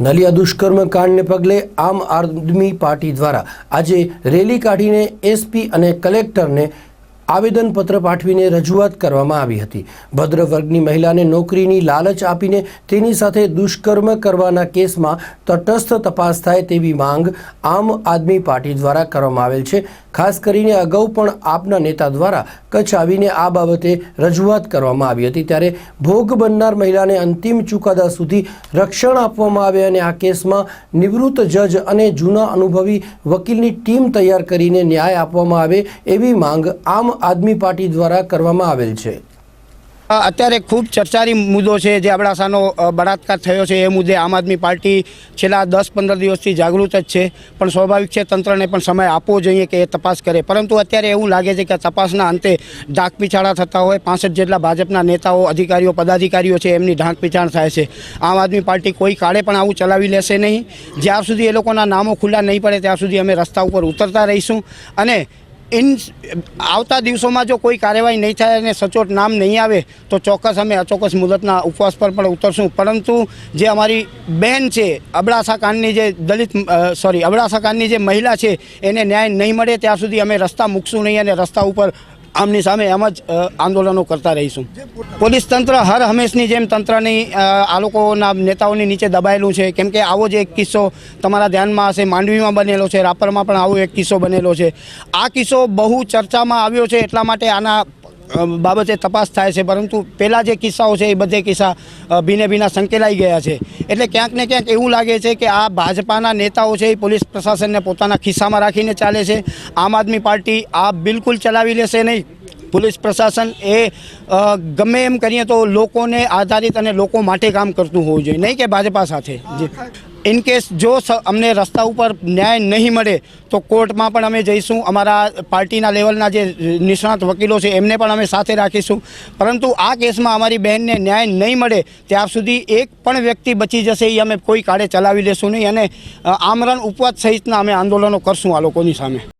નલિયા દુષ્કર્મ કાંડને પગલે આમ આદમી પાર્ટી દ્વારા આજે રેલી કાઢીને એસપી અને કલેક્ટરને આવેદનપત્ર પાઠવીને રજૂઆત કરવામાં આવી હતી. ભદ્ર વર્ગની મહિલાને નોકરીની લાલચ આપીને તેની સાથે દુષ્કર્મ કરવાના કેસમાં તટસ્થ તપાસ થાય તેવી માંગ આમ આદમી પાર્ટી દ્વારા કરવામાં આવેલ છે. ખાસ કરીને અગાઉ પણ આપના નેતા દ્વારા કચ્છ આવીને આ બાબતે રજૂઆત કરવામાં આવી હતી. ત્યારે ભોગ બનનાર મહિલાને અંતિમ ચુકાદા સુધી રક્ષણ આપવામાં આવે અને આ કેસમાં નિવૃત્ત જજ અને જૂના અનુભવી વકીલની ટીમ તૈયાર કરીને ન્યાય આપવામાં આવે એવી માંગ આમ આદમી પાર્ટી દ્વારા કરવામાં આવેલ છે. અત્યારે ખૂબ ચર્ચાની મુદ્દો છે જે અબડાસાનો બળાત્કાર થયો છે, એ મુદ્દે આમ આદમી પાર્ટી છેલ્લા દસ પંદર દિવસથી જાગૃત જ છે, પણ સ્વાભાવિક છે તંત્રને પણ સમય આપવો જોઈએ કે એ તપાસ કરે. પરંતુ અત્યારે એવું લાગે છે કે તપાસના અંતે ઢાક પીછાડા થતા હોય, પાસઠ જેટલા ભાજપના નેતાઓ, અધિકારીઓ, પદાધિકારીઓ છે એમની ઢાંકપીછાણ થાય છે. આમ આદમી પાર્ટી કોઈ કાળે પણ આવું ચલાવી લેશે નહીં. જ્યાં સુધી એ લોકોના નામો ખુલ્લા નહીં પડે, ત્યાં સુધી અમે રસ્તા ઉપર ઉતરતા રહીશું. અને ઇન આવતા દિવસોમાં જો કોઈ કાર્યવાહી નહીં થાય અને સચોટ નામ નહીં આવે, તો ચોક્કસ અમે અચોક્કસ મુદતના ઉપવાસ પર પણ ઉતરશું. પરંતુ જે અમારી બહેન છે, અબડાસા કાંડની જે દલિત સોરી અબડાસા કાંડની જે મહિલા છે, એને ન્યાય નહીં મળે, ત્યાં સુધી અમે રસ્તા મૂકશું નહીં અને રસ્તા ઉપર આમની સામે એમ જ આંદોલનો કરતા રહીશું. પોલીસ તંત્ર હર હંમેશની જેમ તંત્રની આ લોકોના નેતાઓની નીચે દબાયેલું છે. કેમ કે આવો જ એક કિસ્સો તમારા ધ્યાનમાં હશે. માંડવીમાં બનેલો છે. રાપરમાં પણ આવો એક કિસ્સો બનેલો છે. આ કિસ્સો બહુ ચર્ચામાં આવ્યો છે. એટલા માટે આના બાબતે તપાસ થાય છે, પરંતુ પહેલાં જે કિસ્સાઓ છે એ બધે કિસ્સા ભીને ભીના સંકેલાઈ ગયા છે. એટલે ક્યાંક ને ક્યાંક એવું લાગે છે કે આ ભાજપાના નેતાઓ છે એ પોલીસ પ્રશાસનને પોતાના ખિસ્સામાં રાખીને ચાલે છે. આમ આદમી પાર્ટી આ બિલકુલ ચલાવી લેશે નહીં. પોલીસ પ્રશાસન એ ગમે એમ કરીએ તો લોકોને આધારિત અને લોકો માટે કામ કરતું હોવું જોઈએ. નહીં કે ભાજપા સાથે. ઇન કેસ જો અમને રસ્તા ઉપર ન્યાય નહીં મળે, તો કોર્ટમાં પણ અમે જઈશું. અમારા પાર્ટીના લેવલના જે નિષ્ણાત વકીલો છે, એમને પણ અમે સાથે રાખીશું. પરંતુ આ કેસમાં અમારી બહેનને ન્યાય નહીં મળે ત્યાં સુધી એક પણ વ્યક્તિ બચી જશે એ અમે કોઈ કાળે ચલાવી લેશું નહીં. અને આમરણ ઉપવાસ સહિતના અમે આંદોલનો કરશું આ લોકોની સામે.